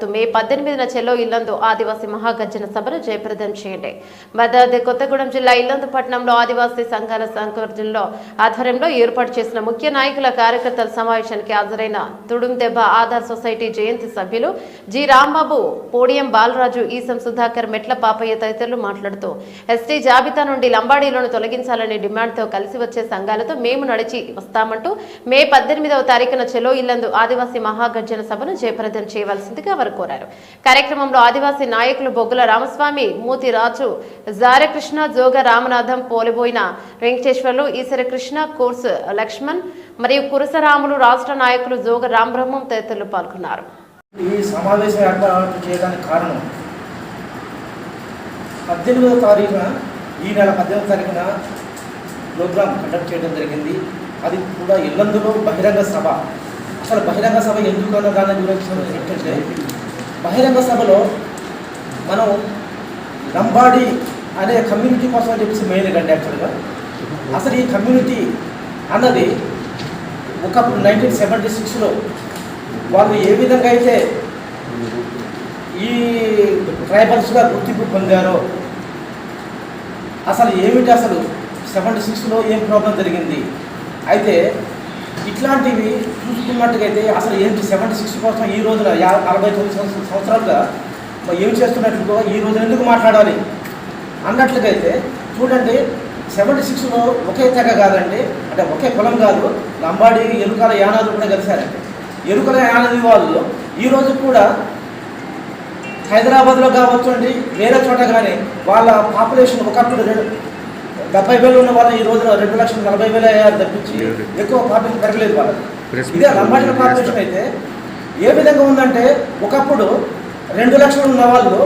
మాట్లాడుతూ మే పద్దెనిమిదిన చెల్లో ఇల్లందు ఆదివాసీ మహాగర్జన సభను జయప్రదం చేయండి. భద్రాద్రి కొత్తగూడెం జిల్లా ఇల్లందు పట్టణంలో ఆదివాసీ సంఘాల సంకర్జనలో ఆధ్వర్యంలో ఏర్పాటు చేసిన ముఖ్య నాయకుల కార్యకర్తల సమావేశానికి హాజరైన తుడుం దెబ్బ ఆధార్ సొసైటీ జయంతి సభ్యులు జి రాంబాబు పోడియం బాలరాజు ఈసం సుధాకర్ మెట్ల పాపయ్య తదితరులు మాట్లాడుతూ ఎస్టీ జాబితా నుండి లంబాడీలను తొలగించాలనే డిమాండ్తో కలిసి వచ్చే సంఘాలతో మేము నడిచి వస్తామంటూ మే పద్దెనిమిదవ తారీఖున చెలో ఇల్లందు ఆదివాసీ మహాగర్జన సభను జయప్రదం చేయవలసిందిగా వారు కోరారు. కార్యక్రమంలో ఆదివాసీ నాయకులు బొగ్గుల రామస్వామి మూతి రాజు జారకృష్ణ జోగ రామనాథం పోలిబోయిన వెంకటేశ్వర్లు ఈశ్వర కృష్ణ కోర్సు లక్ష్మణ్ మరియు కురసరాములు రాష్ట్ర నాయకులు జోగ రామబ్రహ్మం తదితరులు పాల్గొన్నారు. ఈ సమావేశం ఏర్పాటు చేయడానికి కారణం పద్దెనిమిదవ తారీఖున ఈ నెల పద్దెనిమిదవ తారీఖున ప్రోగ్రాం కండక్ట్ చేయడం జరిగింది. అది కూడా ఇల్లందులో బహిరంగ సభ. అసలు బహిరంగ సభ ఎందుకు అన్న దాని గురించి ఏంటంటే బహిరంగ సభలో మనం లంబాడి అనే కమ్యూనిటీ కోసం అని చెప్పేసి మెయిన్ కండి యాక్చువల్గా అసలు ఈ కమ్యూనిటీ అన్నది ఒకప్పుడు నైన్టీన్ సెవెంటీ సిక్స్లో వాళ్ళు ఏ విధంగా అయితే ఈ ట్రైబల్స్గా గుర్తింపు పొందారో అసలు ఏమిటి అసలు సెవెంటీ సిక్స్లో ఏం ప్రాబ్లం జరిగింది? అయితే ఇట్లాంటివి చూసుకున్నట్టుగైతే అసలు ఏంటి సెవెంటీ సిక్స్ కోసం ఈ రోజున యా నలభై తొమ్మిది సంవత్సరాలుగా మరి ఏం చేస్తున్నట్లు ఈ రోజున ఎందుకు మాట్లాడాలి? అన్నట్లుగైతే చూడండి సెవెంటీ సిక్స్లో ఒకే తెగ కాదండి అంటే ఒకే కులం కాదు లంబాడి ఎరుకల యానాదులు కూడా కలిశారండి ఎరుకల యానది వాళ్ళు ఈరోజు కూడా హైదరాబాద్లో కావచ్చు అండి వేరే చోట కానీ వాళ్ళ పాపులేషన్ ఒకప్పుడు రెండు డెబ్బై వేలు ఉన్న వాళ్ళు ఈ రోజున రెండు లక్షల నలభై వేలు అయ్యారు తప్పించి ఎక్కువ పాపులేషన్ పెరగలేదు వాళ్ళకి. ఇదే లంబాడిల పాపులేషన్ అయితే ఏ విధంగా ఉందంటే ఒకప్పుడు రెండు లక్షలు ఉన్న వాళ్ళు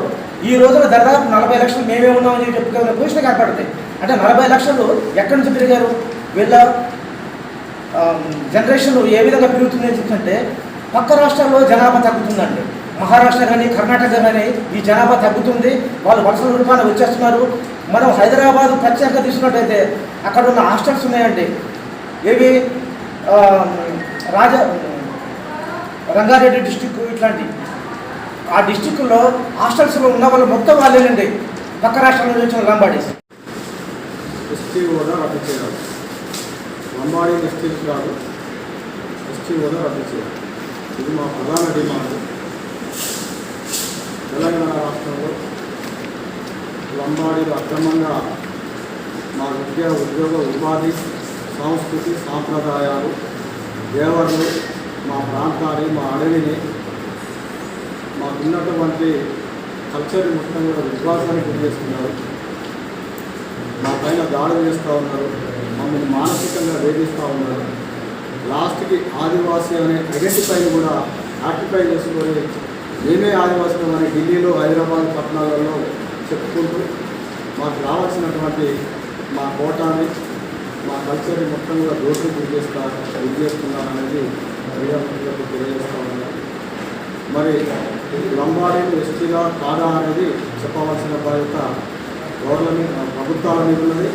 ఈ రోజున దాదాపు నలభై లక్షలు మేమే ఉన్నామని చెప్పి చెప్పుకునే పొజిషన్ ఏర్పడతాయి అంటే నలభై లక్షలు ఎక్కడి నుంచి పెరిగారు? వీళ్ళ జనరేషన్ ఏ విధంగా పెరుగుతుంది అని చెప్తుంటే పక్క రాష్ట్రాల్లో జనాభా తగ్గుతుందండి. మహారాష్ట్ర కానీ కర్ణాటక కానీ ఈ జనాభా తగ్గుతుంది. వాళ్ళు వలసల రూపాయలు వచ్చేస్తున్నారు. మనం హైదరాబాద్ ప్రత్యేకంగా తీసుకున్నట్టయితే అక్కడ ఉన్న హాస్టల్స్ ఉన్నాయండి. ఏవి? రాజా రంగారెడ్డి డిస్టిక్ ఇట్లాంటి. ఆ డిస్టిక్లో హాస్టల్స్లో ఉన్న వాళ్ళు మొత్తం వాళ్ళేనండి. పక్క రాష్ట్రాల నుంచి వచ్చిన లంబాడీస్. ఎస్టీ హోదా రద్దు చేయాలి. లంబాడీ ఎస్టీలు కాదు ఎస్టీ హోదా రద్దు చేయాలి. ఇది మా ప్రధాన డిమాండ్. తెలంగాణ రాష్ట్రంలో లంబాడీలు అక్రమంగా మా విద్య ఉద్యోగ ఉపాధి సంస్కృతి సాంప్రదాయాలు దేవర్లు మా ప్రాంతాన్ని మా అడవిని మాకున్నటువంటి కల్చర్ మొత్తం కూడా విశ్వాసానికి గురి చేస్తున్నారు మా పైన దాడులు చేస్తూ ఉన్నారు. మమ్మల్ని మానసికంగా వేధిస్తూ ఉన్నారు. లాస్ట్కి ఆదివాసీ అనే ఐడెంటిఫైని కూడా ఆక్టిఫై చేసుకొని మేమే ఆదివాసులమని ఢిల్లీలో హైదరాబాద్ పట్టణాలలో చెప్పుకుంటూ మాకు రావాల్సినటువంటి మా కోటాన్ని మా కల్చర్ని మొత్తం కూడా దోషం గురిచేస్తా చేస్తా గురి చేస్తున్నారు అనేది ప్రజాప్రతినిధులకు ఉన్నారు మరి లంబాడీలు ఎస్టీగా కాదా అనేది చెప్పవలసిన బాధ్యత గవర్నమెంట్ ప్రభుత్వాల మీద ఉన్నది.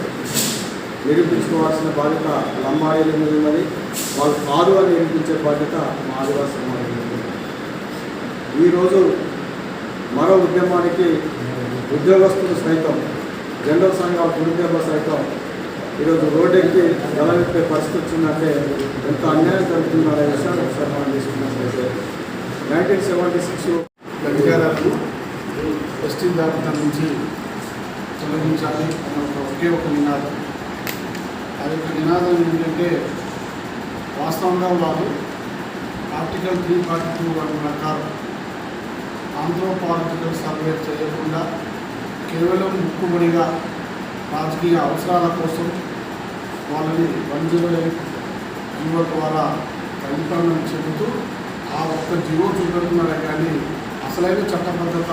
నిరూపించుకోవాల్సిన బాధ్యత లంబాడీల మీద ఉన్నది. వాళ్ళు కాదు అని నిరూపించే బాధ్యత మా ఆదివాసీ ఈరోజు మరో ఉద్యమానికి ఉద్యోగస్తులు సైతం జనరల్ సంఘాల కుటుంబ సైతం ఈరోజు రోడ్డెక్కి గలవెత్తే పరిస్థితి వచ్చిందంటే ఎంత అన్యాయం జరుగుతుందనే విషయాన్ని ఒకసారి మనం తీసుకున్నట్లయితే నైన్టీన్ సెవెంటీ సిక్స్ అధికారాలను ఎస్టీ జాబితా నుంచి తొలగించాలి అన్న ఒక ఒకే ఒక నినాదం. ఆ యొక్క నినాదం ఏంటంటే వాస్తవంగా వారు ఆర్టికల్ త్రీ ఫార్టీ టూ వాటి ప్రకారం ఆంథ్రోపాలజికల్ సర్వే చేయకుండా కేవలం ముక్కుబడిగా రాజకీయ అవసరాల కోసం వాళ్ళని వన్ జీరో ఎయిట్ జీవో ద్వారా పరిపాలన చెబుతూ ఆ ఒక్క జీవో చూపెడుతున్నారే కానీ అసలైన చట్టబద్ధత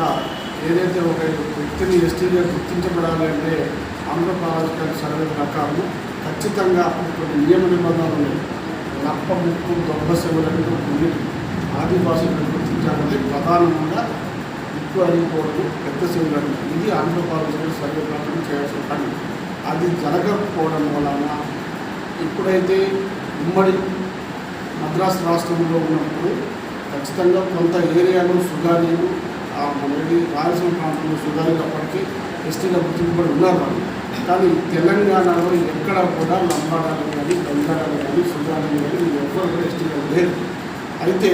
ఏదైతే ఒక వ్యక్తిని ఎస్టీగా గుర్తించబడాలి అంటే ఆంధ్రప్రదేశ్ సర్వే ప్రకారం ఖచ్చితంగా కొన్ని నియమ నిబంధనలు నప్ప ముక్కు దొంగ సెవులను ఆదివాసులను గుర్తించాలంటే ప్రధానంగా ఎక్కువ అడిగిపోవడం పెద్ద సెవులను ఇది ఆంధ్రప్రదేశ్లో సర్వే చేయాల్సిన పని. అది జరగకపోవడం వలన ఇప్పుడైతే ఉమ్మడి మద్రాసు రాష్ట్రంలో ఉన్నప్పుడు ఖచ్చితంగా కొంత ఏరియాలో సుగాలీలు ఆ రాయలసీమ ప్రాంతంలో సుగాలీలు అప్పటికీ ఎస్టీగా గుర్తింపబడి ఉన్నారు వాళ్ళు. కానీ తెలంగాణలో ఎక్కడ కూడా లంబాడాలు కానీ బంగాళాలు కానీ సుగాలీలు కానీ వీళ్ళు కూడా ఎస్టీగా లేరు. అయితే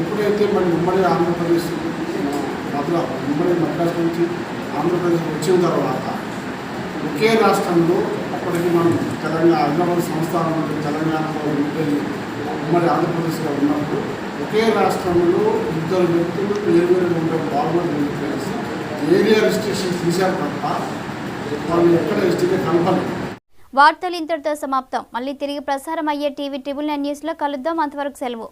ఎప్పుడైతే మరి ఉమ్మడి ఆంధ్రప్రదేశ్ మధుర ఉమ్మడి మద్రాసు నుంచి ఆంధ్రప్రదేశ్ వచ్చిన తర్వాత ఒకే రాష్ట్రంలో అప్పటికి మనం తెలంగాణ హైదరాబాద్ సంస్థానం తెలంగాణలో ఉంటే ఉమ్మడి ఆంధ్రప్రదేశ్లో ఉన్నప్పుడు ఒకే రాష్ట్రంలో ఇద్దరు వ్యక్తులు వేరు వేరుగా ఉండే బాగుంటుంది కలిసి ఏరియా రిజిస్ట్రేషన్ తీశారు తప్ప వాళ్ళు ఎక్కడ ఎస్టీగా కనపడదు వార్తలు ఇంతటితో సమాప్తం. మళ్ళీ తిరిగి ప్రసారం అయ్యే టీవీ ట్రిబుల్ నైన్ న్యూస్లో కలుద్దాం. అంతవరకు సెలవు.